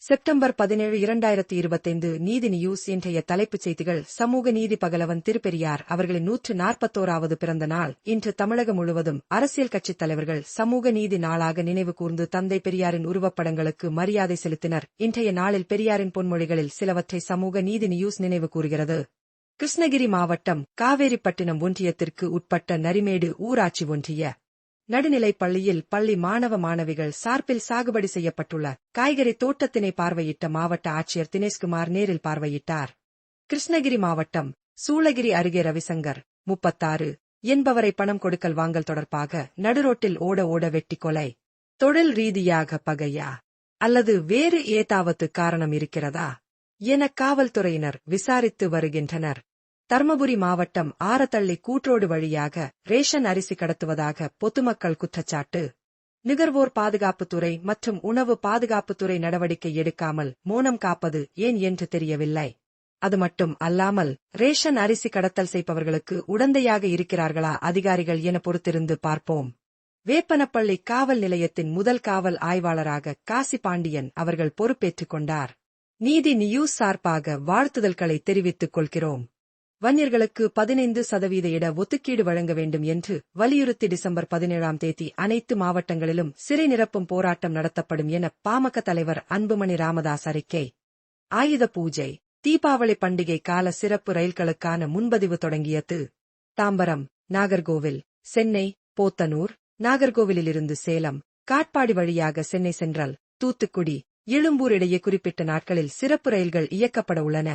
September பதினேழு இரண்டாயிரத்தி இருபத்தைந்து நீதி நியூஸ் இன்றைய தலைப்புச் செய்திகள். சமூக நீதி பகலவன் திருப்பெரியார் அவர்களின் நூற்று நாற்பத்தோராவது பிறந்த நாள். இன்று தமிழகம் முழுவதும் அரசியல் கட்சித் தலைவர்கள் சமூக நீதி நாளாக நினைவு கூர்ந்து தந்தை பெரியாரின் உருவப்படங்களுக்கு மரியாதை செலுத்தினர். இன்றைய நாளில் பெரியாரின் பொன்மொழிகளில் சிலவற்றை சமூக நீதி நியூஸ் நினைவு கூறுகிறது. கிருஷ்ணகிரி மாவட்டம் காவேரிப்பட்டினம் ஒன்றியத்திற்கு உட்பட்ட நரிமேடு ஊராட்சி ஒன்றிய நடுநிலைப் பள்ளியில் பள்ளி மாணவ மாணவிகள் சார்பில் சாகுபடி செய்யப்பட்டுள்ள காய்கறி தோட்டத்தினை பார்வையிட்ட மாவட்ட ஆட்சியர் தினேஷ்குமார் நேரில் பார்வையிட்டார். கிருஷ்ணகிரி மாவட்டம் சூளகிரி அருகே ரவிசங்கர் முப்பத்தாறு என்பவரை பணம் கொடுக்கல் வாங்கல் தொடர்பாக நடுரோட்டில் ஓட ஓட வெட்டி கொலை. தொழில் ரீதியாக பகையா? அல்லது வேறு ஏதாவது காரணம் இருக்கிறதா? என காவல்துறையினர் விசாரித்து வருகின்றனர். தர்மபுரி மாவட்டம் ஆரத்தள்ளி கூற்றோடு வழியாக ரேஷன் அரிசி கடத்துவதாக பொதுமக்கள் குற்றச்சாட்டு. நுகர்வோர் பாதுகாப்புத்துறை மற்றும் உணவு பாதுகாப்புத்துறை நடவடிக்கை எடுக்காமல் மோனம் காப்பது ஏன் என்று தெரியவில்லை. அது மட்டும் அல்லாமல் ரேஷன் அரிசி கடத்தல் செய்பவர்களுக்கு உடந்தையாக இருக்கிறார்களா அதிகாரிகள் என பொறுத்திருந்து பார்ப்போம். வேப்பனப்பள்ளி காவல் நிலையத்தின் முதல் காவல் ஆய்வாளராக காசி பாண்டியன் அவர்கள் பொறுப்பேற்றுக் கொண்டார். நீதி நியூஸ் சார்பாக வாழ்த்துதல்களை தெரிவித்துக் கொள்கிறோம். வன்னியர்களுக்கு பதினைந்து சதவீத இட ஒதுக்கீடு வழங்க வேண்டும் என்று வலியுறுத்தி டிசம்பர் பதினேழாம் தேதி அனைத்து மாவட்டங்களிலும் சிறை நிரப்பும் போராட்டம் நடத்தப்படும் என பாமக தலைவர் அன்புமணி ராமதாஸ் அறிக்கை. ஆயுத பூஜை தீபாவளி பண்டிகை கால சிறப்பு ரயில்களுக்கான முன்பதிவு தொடங்கியது. தாம்பரம் நாகர்கோவில் சென்னை போத்தனூர் நாகர்கோவிலிலிருந்து சேலம் காட்பாடி வழியாக சென்னை சென்றால் தூத்துக்குடி எழும்பூர் இடையே குறிப்பிட்ட நாட்களில் சிறப்பு ரயில்கள் இயக்கப்பட உள்ளன.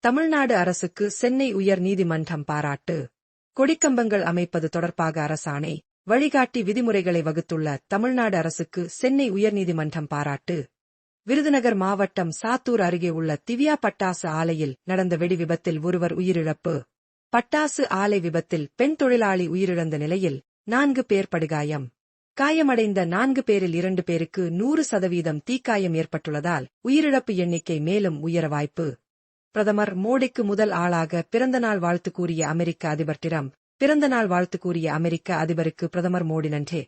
தமிழ்நாடு அரசுக்கு சென்னை உயர் நீதிமன்றம் பாராட்டு. கொடிக்கம்பங்கள் அமைப்பது தொடர்பாக அரசாணை வழிகாட்டி விதிமுறைகளை வகுத்துள்ள தமிழ்நாடு அரசுக்கு சென்னை உயர்நீதிமன்றம் பாராட்டு. விருதுநகர் மாவட்டம் சாத்தூர் அருகே உள்ள திவ்யா பட்டாசு ஆலையில் நடந்த வெடி விபத்தில் ஒருவர் உயிரிழப்பு. பட்டாசு ஆலை விபத்தில் பெண் தொழிலாளி உயிரிழந்த நிலையில் நான்கு பேர் படுகாயம். காயமடைந்த நான்கு பேரில் இரண்டு பேருக்கு நூறு சதவீதம் தீக்காயம் ஏற்பட்டுள்ளதால் உயிரிழப்பு எண்ணிக்கை மேலும் உயர வாய்ப்பு. பிரதமர் மோடிக்கு முதல் ஆளாக பிறந்தநாள் வாழ்த்து கூறிய அமெரிக்க அதிபர் டிரம்ப் பிறந்தநாள் வாழ்த்து கூறிய அமெரிக்க அதிபருக்கு பிரதமர் மோடி நன்றே.